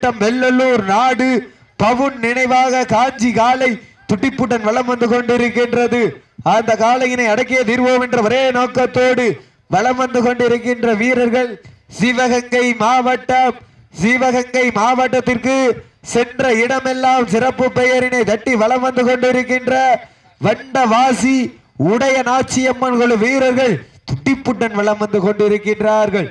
மாவட்டம் வெள்ளலூர் நாடு பவுன் நினைவாக காஞ்சி காலை துட்டிப்புடன் வலம் வந்து கொண்டிருக்கின்றது. அந்த காளையினை அடக்கிய தீர்வோம் என்ற ஒரே நோக்கத்தோடு வலம் வந்து கொண்டிருக்கின்ற வீரர்கள் சிவகங்கை மாவட்டம் சிவகங்கை மாவட்டத்திற்கு சென்ற இடமெல்லாம் சிறப்பு பெயரினை தட்டி வலம் வந்து கொண்டிருக்கின்ற வண்டவாசி உடைய நாச்சியம்மன் குழு வீரர்கள் துட்டிப்புடன் வலம் வந்து கொண்டிருக்கின்றார்கள்.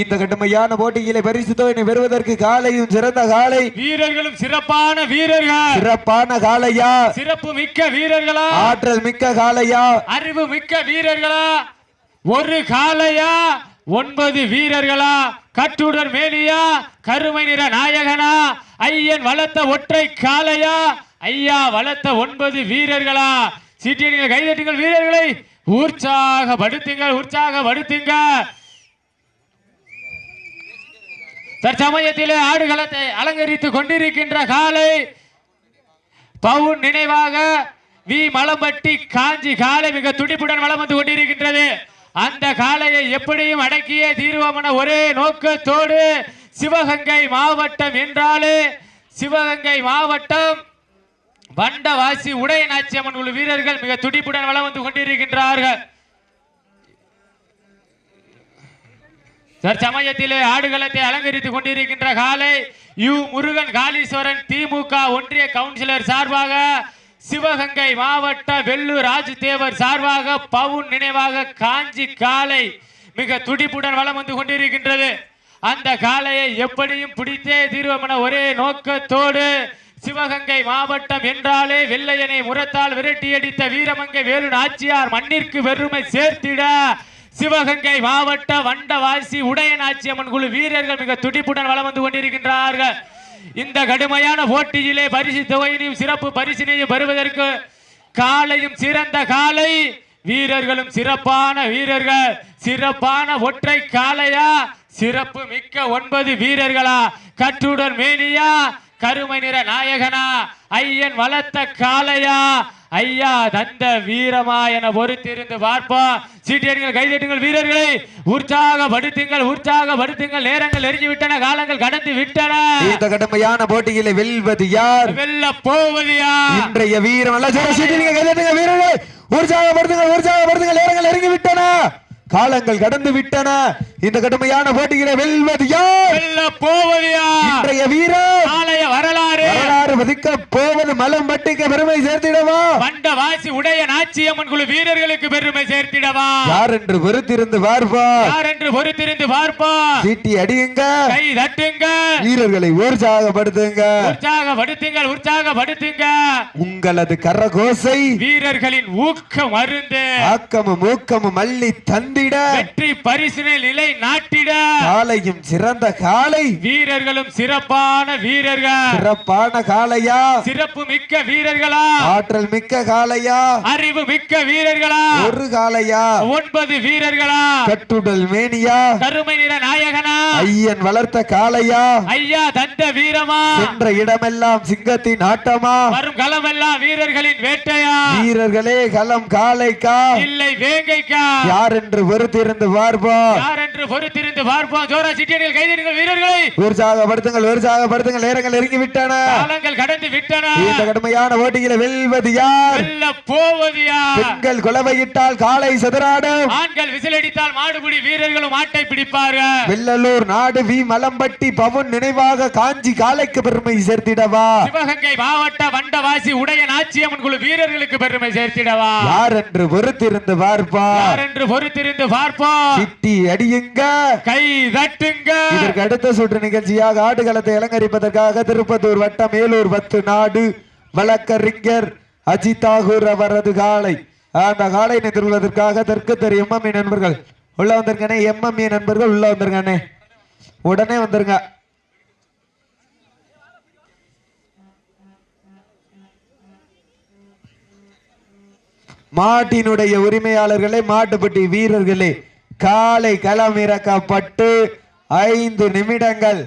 இந்த கடுமையான போட்டியிலே பரிசு தொகையினை பெறுவதற்கு காலையும் சிறந்த காலை. வீரர்களும் சிறப்பான வீரர்கள். சிறப்பான காளையா சிறப்பு மிக்க வீரர்களா? ஆற்றல் மிக்க காளையா அறிவு மிக்க வீரர்களா? ஒரு காளையா ஒன்பது வீரர்களா? கட்டுடர் மேலியா கருமை நிற நாயகனா? ஐயன் வளர்த்த ஒற்றை காளையா ஐயா வளர்த்த ஒன்பது வீரர்களா? சீட்டியடிகள் கைதட்டுங்கள் வீரர்களை. உற்சாகப்படுத்துங்கள் உற்சாகப்படுத்துங்கள் தற்சமயத்திலே ஆடுகளத்தை அலங்கரித்துக் கொண்டிருக்கின்ற காலை பவுன் நினைவாக வி. மலம்பட்டி காஞ்சி காலை மிக துடிப்புடன் வளம் வந்து கொண்டிருக்கின்றது. அந்த காளையை எப்படியும் அடக்கிய தீர்வமன ஒரே நோக்கத்தோடு சிவகங்கை மாவட்டம் என்றாலே சிவகங்கை மாவட்டம் வண்டவாசி உடையநாச்சியம்மன் உள்ள வீரர்கள் மிக துடிப்புடன் வளம் வந்து கொண்டிருக்கின்றார்கள். தற்சமயத்திலே ஆடுகளத்தை அலங்கரித்துக் கொண்டிருக்கின்ற காலை யு முருகன் காளீஸ்வரன் திமுக ஒன்றிய கவுன்சிலர் சார்பாக சிவகங்கை மாவட்ட வெள்ளூர் ராஜதேவர் சார்பாக பவுன் நினைவாக காஞ்சி காலை மிக துடிப்புடன் வலம் வந்து கொண்டிருக்கின்றது. அந்த காளையை எப்படியும் பிடித்தே தீர்வம் என ஒரே நோக்கத்தோடு சிவகங்கை மாவட்டம் என்றாலே வெள்ளையனை முரத்தால் விரட்டியடித்த வீரமங்கை வேலு நாச்சியார் மண்ணிற்கு வெறுமை சேர்த்திட சிவகங்கை மாவட்ட வண்டவாசி உடையநாச்சியம்மன் குழு வீரர்கள் மிக துடிப்புடன் வளம் வந்து கொண்டிருக்கின்றார்கள். இந்த கடுமையான போட்டியிலே பரிசு தொகையினையும் சிறப்பு பரிசினையும் பெறுவதற்கு காலையும் சிறந்த காலை. வீரர்களும் சிறப்பான வீரர்கள். சிறப்பான ஒற்றை காளையா சிறப்பு மிக்க ஒன்பது வீரர்களா? கட்டுடன் மேனியா? கருமை நிற நாயகனா? ஐயன் வளர்த்த காளையா ஐயா தந்த வீரமா என பொறுத்திருந்து பார்ப்போம். சீட்டியர்கள் கைதட்டுங்கள் வீரர்களை. உற்சாகப்படுத்துங்கள் உற்சாகப்படுத்துங்கள். நேரங்கள் நெருங்கி விட்டன காலங்கள் கடந்து விட்டன. இந்த கடுமையான போட்டியிலே வெல்வது யார்? வெல்ல போவது யார்? இன்றைய வீரம் சீட்டிங்க கைதட்டுங்க வீரர்கள். உற்சாகப்படுத்துங்க உற்சாகப்படுத்துங்க நேரங்கள் நெருங்கி விட்டன காலங்கள் கடந்து விட்டன. இந்த கடுமையான போட்டியிலே வெல்வது யார்? போவது? இன்றைய நாளைய வரலாறு. வரலாறு மதிக்க போவது மலம் பட்டிக்க பெருமை சேர்த்திடவா? வண்ட வாசி உடைய நாச்சியம்மன் குழு வீரர்களுக்கு பெருமை சேர்த்திடவா? யார் என்று பொறுத்திருந்து பார்ப்பா யார் என்று பொறுத்திருந்து பார்ப்போம் சீட்டி அடியுங்க. கை தட்டுங்க. வீரர்களை உற்சாகப்படுத்துங்க. உற்சாகப்படுத்துங்கள் உற்சாகப்படுத்துங்க. உங்களது கரகோசை. வீரர்களின் ஊக்கம் அருந்து. ஆக்கமும் ஊக்கமும் அள்ளி தந்திட வெற்றி பரிசினை நிலை நாட்டிட. காலையும் சிறந்த காலை. வீரர்களும் சிறப்பான வீரர்கள். சிறப்பான காளையா சிறப்பு மிக்க வீரர்களா. ஆற்றல் மிக்க காளையா அறிவு மிக்க வீரர்களா. ஒரு காளையா ஒன்பது வீரர்களா. கட்டுடல் மேனியா. கருமை நிற நாயகனா. ஐயன் வளர்த்த காளையா ஐயா தந்த வீரமா. சென்ற இடமெல்லாம் சிங்கத்தின் ஆட்டமா. வரும் களமெல்லாம் வீரர்களின் வேட்டையா. வீரர்களே களம் காளைக்கா இல்லை வேங்கைக்கா. யார் என்று பொறுத்திருந்து பார்ப்பா யார் என்று பொறுத்திருந்து பார்ப்போம். ஜோரா சிட்டியடிகள் கைதடிகள் வீரர்களை. உற்சாகப்படுத்துங்கள் உற்சாகப்படுத்துங்கள். நேரங்கள் நெருங்கி விட்டன காலங்கள் கடந்து விட்டன. இந்த கடுமையான போட்டியில வெல்வது யார்? வெல்ல போவது யார்? பெண்கள் குலவையிட்டால் காலை சதுராடும் ஆண்கள் விசிலடித்தால் மாடுபிடி வீரர்களும் ஆட்டை பிடிப்பார்கள். வெள்ளலூர் நாடு வி மலம்பட்டி பவன் நினைவாக காஞ்சி காலைக்கு பெருமை சேர்த்திடவா? சிவகங்கை மாவட்ட வண்டவாசி உடைய நாச்சியம்மன் குழு வீரர்களுக்கு பெருமை சேர்த்திடவா? யார் என்று பொறுத்திருந்து பார்ப்பா யார் என்று பொறுத்திருந்து பார்ப்போம். சிட்டி அடியுங்க. கை தட்டுங்க. இதற்கு அடுத்த சுற்று நிகழ்ச்சியாக ஆடுகளத்தை அலங்கரிப்பதற்காக திருப்பத்தூர் வட்டம் மேலூர் பத்து நாடு வழக்கறிஞர் அஜிதாகூர் அவரது காலை. அந்த காலை நிறுவதற்காக தெற்கு தெரு எம்எம்இ நண்பர்கள். உள்ள வந்திருக்கனே எம்எம்இ நண்பர்கள் உள்ள வந்திருக்கானே உடனே வந்துருங்க. மாட்டினுடைய உரிமையாளர்களே மாட்டுப்பட்டி வீரர்களே காலை களம் இறக்கப்பட்டு ஐந்து நிமிடங்கள்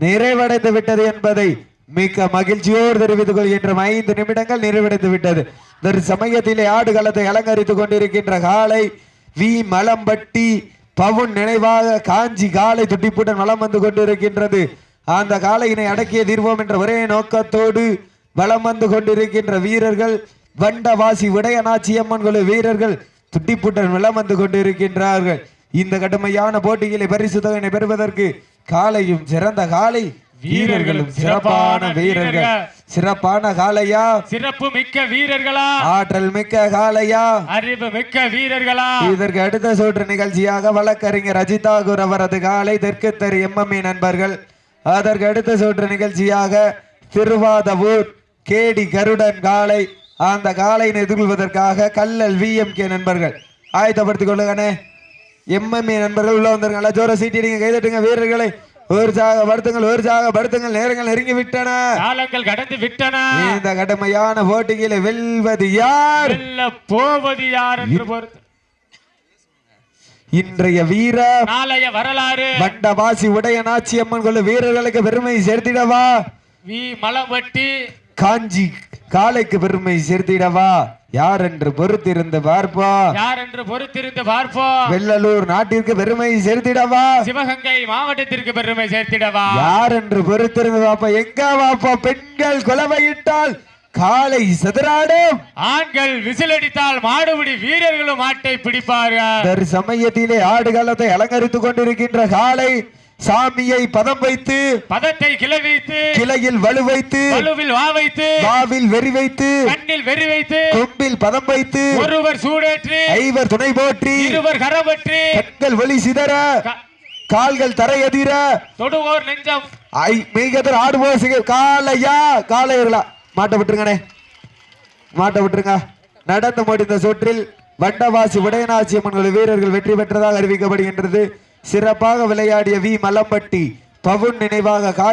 நிறைவடைந்து விட்டது என்பதை மிக்க மகிழ்ச்சியோடு தெரிவித்துக் கொள்கின்றோம். ஐந்து நிமிடங்கள் நிறைவடைந்து விட்டது. இந்த சமயத்திலே ஆடுகளத்தை அலங்கரித்துக் கொண்டிருக்கின்ற காலை வி. மலம்பட்டி பவுன் நினைவாக காஞ்சி காலை துட்டிப்புடன் வளம் வந்து கொண்டிருக்கின்றது. அந்த காலையினை அடக்கிய தீர்வோம் என்ற ஒரே நோக்கத்தோடு வலம் வந்து கொண்டிருக்கின்ற வீரர்கள் வண்டவாசி விடயநாச்சியம்மன் குழு வீரர்கள் துட்டிப்புட்டன் வலம் வந்து கொண்டிருக்கின்றார்கள். இந்த கடுமையான போட்டியிலே பரிசு தொகையினை பெறுவதற்கு காளையும் சிறந்த காளை வீரர்களும் சிறப்பான வீரர்கள். சிறப்பான காளையா சிறப்பு மிக்க வீரர்களா? ஆற்றல் மிக்க காளையா அறிவு மிக்க வீரர்களா? இதற்கு அடுத்த சுற்று நிகழ்ச்சியாக வழக்கறிஞர் அஜிதா குர் அவரது காலை தெற்கு தெரு எம்எம்இ நண்பர்கள். அதற்கு அடுத்த சுற்று நிகழ்ச்சியாக திருவாதவூர் கேடி கருடன் காலை அந்த காலையினை எதிர்கொள்வதற்காக கல்லல் விஎம்கே நண்பர்கள். ஆயத்தப்படுத்திக் கொள்ளுங்கண்ணே. எம்எம்இ நண்பர்கள் உள்ள வந்திருக்காங்களா ஜோர சீட்டிடுங்க கைதட்டுங்க வீரர்களை. ஒரு சாக படுத்துங்கள் ஒரு சாக படுத்துங்கள். நேரங்கள் நெருங்கி விட்டன. காலங்கள் கடந்து விட்டன. இந்த கடுமையான போட்டியில வெல்வது யார்? போவது யார் என்று பொறுத்து. இன்றைய வீரர் நாளைய வரலாறு. வண்டவாசி உடைய நாச்சியம்மன் கொள்ள வீரர்களுக்கு பெருமை சேர்த்திடவா? வி மலம்பட்டி காஞ்சி காலைக்கு பெருமை சேர்த்திடவா? யார் என்று பொறுத்திருந்து பார்ப்பா யார் என்று பொறுத்திருந்து பார்ப்போம்? வெள்ளலூர் நாட்டிற்கு பெருமை சேர்த்திடவா? சிவகங்கை மாவட்டத்திற்கு பெருமை சேர்த்திடவா? யார் என்று பொறுத்திருந்து பாப்பா எங்க பாப்பா பெண்கள் குலவையிட்டால் காலை சதுராடும் ஆண்கள் விசிலடித்தால் மாடுபிடி வீரர்களும் மாட்டை பிடிப்பார்கள். தர் சமயத்திலே ஆடுகளத்தை அலங்கரித்துக் கொண்டிருக்கின்ற காலை சாமியை பதம் வைத்து பதத்தை கிளவித்து கிளையில் வலு வைத்து வலுவில் வா வைத்து வாவில் வெறி வைத்து கண்ணில் வெறி வைத்து கொம்பில் பதம் வைத்து ஒருவர் சூடேற்றி ஐவர் துணை போற்றி இருவர் கரபற்றி கண்கள் ஒளி சிதற கால்கள் தரையதிர தொடுவோர் நெஞ்சம். ஐ மெய்கதர் ஆடுவோர் சிக காலையா காலையர்களா மாட்ட விட்டுருங்கண்ணே. மாட்ட விட்டுருங்க. நடந்து முடிந்த சுற்றில் வண்டவாசி உடையநாச்சி அம்மன் வீரர்கள் வெற்றி பெற்றதாக அறிவிக்கப்படுகின்றது. சிறப்பாக விளையாடிய வி மலம்பட்டி பவுன் நினைவாக காட்சி